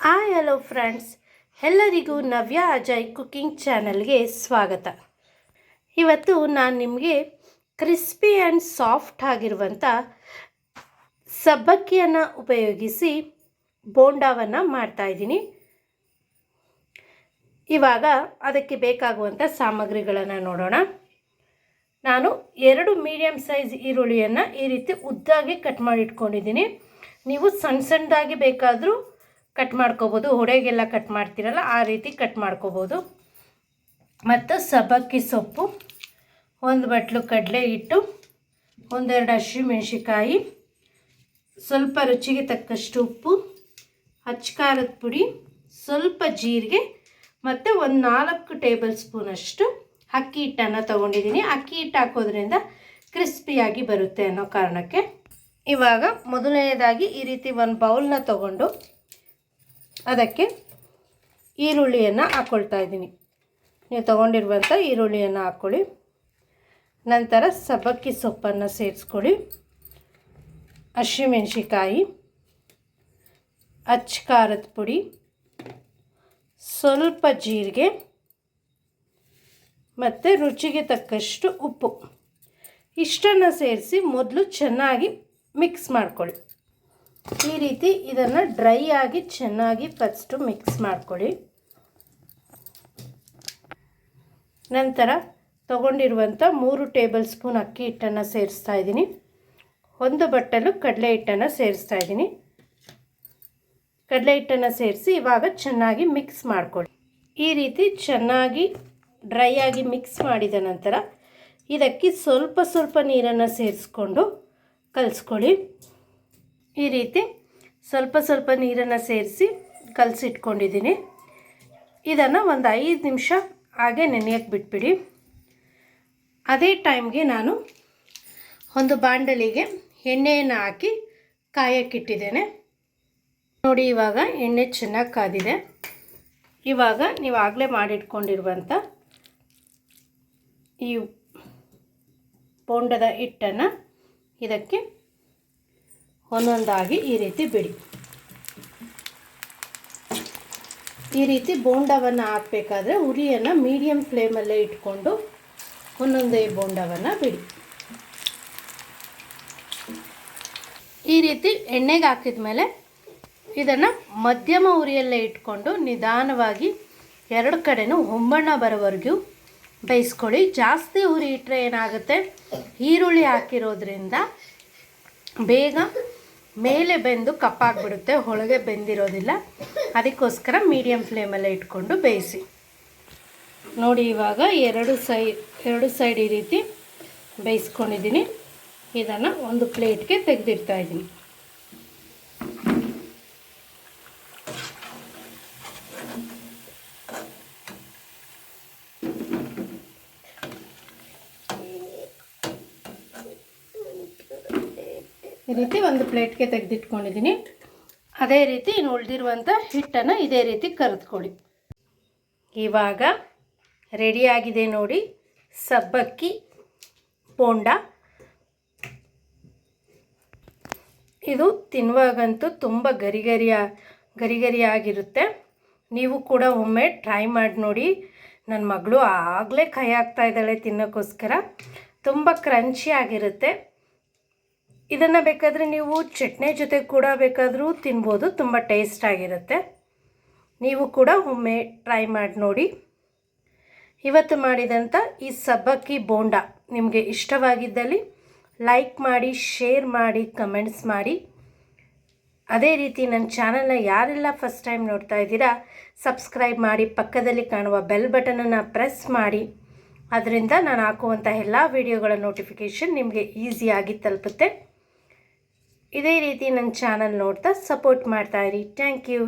Hi, hello friends. ಎಲ್ಲರಿಗೂ ನವ್ಯ Ajay cooking ಚಾನಲ್ಗೆ ಸ್ವಾಗತ. ಇವತ್ತು ನಾನು ನಿಮಗೆ ಕ್ರಿಸ್ಪಿ ಆ್ಯಂಡ್ ಸಾಫ್ಟ್ ಆಗಿರುವಂಥ ಸಬ್ಬಕ್ಕಿಯನ್ನು ಉಪಯೋಗಿಸಿ ಬೋಂಡಾವನ್ನು ಮಾಡ್ತಾಯಿದ್ದೀನಿ ಇವಾಗ ಅದಕ್ಕೆ ಬೇಕಾಗುವಂಥ ಸಾಮಗ್ರಿಗಳನ್ನು ನೋಡೋಣ. ನಾನು ಎರಡು ಮೀಡಿಯಮ್ ಸೈಜ್ ಈರುಳ್ಳಿಯನ್ನು ಈ ರೀತಿ ಉದ್ದಾಗಿ ಕಟ್ ಮಾಡಿಟ್ಕೊಂಡಿದ್ದೀನಿ. ನೀವು ಸಣ್ಣ ಸಣ್ಣದಾಗಿ ಬೇಕಾದರೂ ಕಟ್ ಮಾಡ್ಕೋಬೋದು. ಹೊಡೆಗೆಲ್ಲ ಕಟ್ ಮಾಡ್ತೀರಲ್ಲ, ಆ ರೀತಿ ಕಟ್ ಮಾಡ್ಕೋಬೋದು. ಮತ್ತು ಸಬ್ಬಕ್ಕಿ ಸೊಪ್ಪು, ಒಂದು ಬಟ್ಲು ಕಡಲೆ ಹಿಟ್ಟು, ಒಂದೆರಡು ಹಸಿಮೆಣ್ಸಿಕಾಯಿ ಸ್ವಲ್ಪ ರುಚಿಗೆ ತಕ್ಕಷ್ಟು ಉಪ್ಪು ಹಚ್ಕಾರದ ಪುಡಿ, ಸ್ವಲ್ಪ ಜೀರಿಗೆ ಮತ್ತು ಒಂದು ನಾಲ್ಕು ಟೇಬಲ್ ಸ್ಪೂನಷ್ಟು ಅಕ್ಕಿ ಹಿಟ್ಟನ್ನು ತೊಗೊಂಡಿದ್ದೀನಿ. ಅಕ್ಕಿ ಹಿಟ್ಟು ಹಾಕೋದ್ರಿಂದ ಕ್ರಿಸ್ಪಿಯಾಗಿ ಬರುತ್ತೆ ಅನ್ನೋ ಕಾರಣಕ್ಕೆ ಇವಾಗ ಮೊದಲನೇದಾಗಿ ಈ ರೀತಿ ಒಂದು ಬೌಲ್ನ ತೊಗೊಂಡು ಅದಕ್ಕೆ ಈರುಳ್ಳಿಯನ್ನು ಹಾಕ್ಕೊಳ್ತಾ ಇದ್ದೀನಿ. ನೀವು ತೊಗೊಂಡಿರುವಂಥ ಈರುಳ್ಳಿಯನ್ನು ಹಾಕ್ಕೊಳ್ಳಿ. ನಂತರ ಸಬ್ಬಕ್ಕಿ ಸೊಪ್ಪನ್ನು ಸೇರಿಸ್ಕೊಳ್ಳಿ. ಹಸಿಮೆಣ್ಸಿಕಾಯಿ ಅಚ್ಚ ಖಾರದ ಪುಡಿ, ಸ್ವಲ್ಪ ಜೀರಿಗೆ ಮತ್ತು ರುಚಿಗೆ ತಕ್ಕಷ್ಟು ಉಪ್ಪು. ಇಷ್ಟನ್ನು ಸೇರಿಸಿ ಮೊದಲು ಚೆನ್ನಾಗಿ ಮಿಕ್ಸ್ ಮಾಡ್ಕೊಳ್ಳಿ. ಈ ರೀತಿ ಇದನ್ನು ಡ್ರೈ ಆಗಿ ಚೆನ್ನಾಗಿ ಫಸ್ಟು ಮಿಕ್ಸ್ ಮಾಡ್ಕೊಳ್ಳಿ. ನಂತರ ತಗೊಂಡಿರುವಂಥ ಮೂರು ಟೇಬಲ್ ಸ್ಪೂನ್ ಅಕ್ಕಿ ಹಿಟ್ಟನ್ನು ಸೇರಿಸ್ತಾ ಇದ್ದೀನಿ. ಒಂದು ಬಟ್ಟಲು ಕಡಲೆ ಹಿಟ್ಟನ್ನು ಸೇರಿಸ್ತಾ ಇದ್ದೀನಿ. ಕಡಲೆ ಹಿಟ್ಟನ್ನು ಸೇರಿಸಿ ಇವಾಗ ಚೆನ್ನಾಗಿ ಮಿಕ್ಸ್ ಮಾಡ್ಕೊಳ್ಳಿ. ಈ ರೀತಿ ಚೆನ್ನಾಗಿ ಡ್ರೈ ಆಗಿ ಮಿಕ್ಸ್ ಮಾಡಿದ ನಂತರ ಇದಕ್ಕೆ ಸ್ವಲ್ಪ ಸ್ವಲ್ಪ ನೀರನ್ನು ಸೇರಿಸ್ಕೊಂಡು ಕಲಿಸ್ಕೊಳ್ಳಿ. ಈ ರೀತಿ ಸ್ವಲ್ಪ ಸ್ವಲ್ಪ ನೀರನ್ನು ಸೇರಿಸಿ ಕಲಸಿಟ್ಕೊಂಡಿದ್ದೀನಿ. ಇದನ್ನು ಒಂದು ಐದು ನಿಮಿಷ ಹಾಗೆ ನೆನೆಯಕ್ಕೆ ಬಿಟ್ಬಿಡಿ. ಅದೇ ಟೈಮ್ಗೆ ನಾನು ಒಂದು ಬಾಂಡಲಿಗೆ ಎಣ್ಣೆಯನ್ನು ಹಾಕಿ ಕಾಯಕ್ಕಿಟ್ಟಿದ್ದೇನೆ ನೋಡಿ, ಇವಾಗ ಎಣ್ಣೆ ಚೆನ್ನಾಗಿ ಕಾದಿದೆ. ಇವಾಗ ನೀವು ಆಗಲೇ ಮಾಡಿಟ್ಕೊಂಡಿರುವಂಥ ಈ ಬೋಂಡದ ಹಿಟ್ಟನ್ನು ಇದಕ್ಕೆ ಒಂದೊಂದಾಗಿ ಈ ರೀತಿ ಬಿಡಿ. ಈ ರೀತಿ ಬೋಂಡವನ್ನು ಹಾಕಬೇಕಾದ್ರೆ ಉರಿಯನ್ನು ಮೀಡಿಯಮ್ ಫ್ಲೇಮಲ್ಲೇ ಇಟ್ಕೊಂಡು ಒಂದೊಂದೇ ಬೋಂಡವನ್ನು ಬಿಡಿ. ಈ ರೀತಿ ಎಣ್ಣೆಗೆ ಹಾಕಿದ ಮೇಲೆ ಇದನ್ನು ಮಧ್ಯಮ ಉರಿಯಲ್ಲೇ ಇಟ್ಕೊಂಡು ನಿಧಾನವಾಗಿ ಎರಡು ಕಡೆನೂ ಹೊಂಬಣ್ಣ ಬರೋವರೆಗೂ ಬೇಯಿಸ್ಕೊಳ್ಳಿ. ಜಾಸ್ತಿ ಉರಿ ಇಟ್ಟರೆ ಏನಾಗುತ್ತೆ? ಈರುಳ್ಳಿ ಹಾಕಿರೋದ್ರಿಂದ ಬೇಗ ಮೇಲೆ ಬೆಂದು ಕಪ್ಪಾಗ್ಬಿಡುತ್ತೆ, ಒಳಗೆ ಬೆಂದಿರೋದಿಲ್ಲ. ಅದಕ್ಕೋಸ್ಕರ ಮೀಡಿಯಮ್ ಫ್ಲೇಮಲ್ಲೇ ಇಟ್ಕೊಂಡು ಬೇಯಿಸಿ. ನೋಡಿ ಇವಾಗ ಎರಡು ಸೈಡ್ ಎರಡು ಸೈಡ್ ಈ ರೀತಿ ಬೇಯಿಸ್ಕೊಂಡಿದ್ದೀನಿ. ಇದನ್ನು ಒಂದು ಪ್ಲೇಟ್ಗೆ ತೆಗೆದಿಡ್ತಾ ಈ ರೀತಿ ಒಂದು ಪ್ಲೇಟ್ಗೆ ತೆಗೆದಿಟ್ಕೊಂಡಿದ್ದೀನಿ. ಅದೇ ರೀತಿ ಇನ್ನು ಉಳಿದಿರುವಂಥ ಹಿಟ್ಟನ್ನು ಇದೇ ರೀತಿ ಕರೆದ್ಕೊಳ್ಳಿ. ಇವಾಗ ರೆಡಿಯಾಗಿದೆ ನೋಡಿ. ಸಬ್ಬಕ್ಕಿ, ಪೋಂಡ. ಇದು ತಿನ್ನುವಾಗಂತೂ ತುಂಬ ಗರಿಗರಿಯ ಗರಿಗರಿಯಾಗಿರುತ್ತೆ ಗರಿ ಗರಿಯಾಗಿರುತ್ತೆ. ನೀವು ಕೂಡ ಒಮ್ಮೆ ಟ್ರೈ ಮಾಡಿ ನೋಡಿ. ನನ್ನ ಮಗಳು ಆಗಲೇ ಕೈ ಹಾಕ್ತಾ ಇದ್ದಾಳೆ ತಿನ್ನೋಕ್ಕೋಸ್ಕರ. ತುಂಬ ಕ್ರಂಚಿ ಆಗಿರುತ್ತೆ. ಇದನ್ನು ಬೇಕಾದರೆ ನೀವು ಚಟ್ನಿ ಜೊತೆ ಕೂಡ ಬೇಕಾದರೂ ತಿನ್ಬೋದು, ತುಂಬ ಟೇಸ್ಟ್ ಆಗಿರುತ್ತೆ. ನೀವು ಕೂಡ ಒಮ್ಮೆ ಟ್ರೈ ಮಾಡಿ ನೋಡಿ. ಇವತ್ತು ಮಾಡಿದಂಥ ಈ ಸಬ್ಬಕ್ಕಿ ಬೋಂಡ ನಿಮಗೆ ಇಷ್ಟವಾಗಿದ್ದಲ್ಲಿ ಲೈಕ್ ಮಾಡಿ ಶೇರ್ ಮಾಡಿ ಕಮೆಂಟ್ಸ್ ಮಾಡಿ. ಅದೇ ರೀತಿ ನನ್ನ ಚಾನಲ್ನ ಯಾರೆಲ್ಲ ಫಸ್ಟ್ ಟೈಮ್ ನೋಡ್ತಾ ಇದ್ದೀರಾ ಸಬ್ಸ್ಕ್ರೈಬ್ ಮಾಡಿ, ಪಕ್ಕದಲ್ಲಿ ಕಾಣುವ ಬೆಲ್ ಬಟನನ್ನು ಪ್ರೆಸ್ ಮಾಡಿ. ಅದರಿಂದ ನಾನು ಹಾಕುವಂಥ ಎಲ್ಲ ವಿಡಿಯೋಗಳ ನೋಟಿಫಿಕೇಷನ್ ನಿಮಗೆ ಈಸಿಯಾಗಿ ತಲುಪುತ್ತೆ. ಇದೇ ರೀತಿ ನನ್ನ ಚಾನಲ್ ನೋಡ್ತಾ ಸಪೋರ್ಟ್ ಮಾಡ್ತಾಯಿರಿ ಥ್ಯಾಂಕ್ ಯು.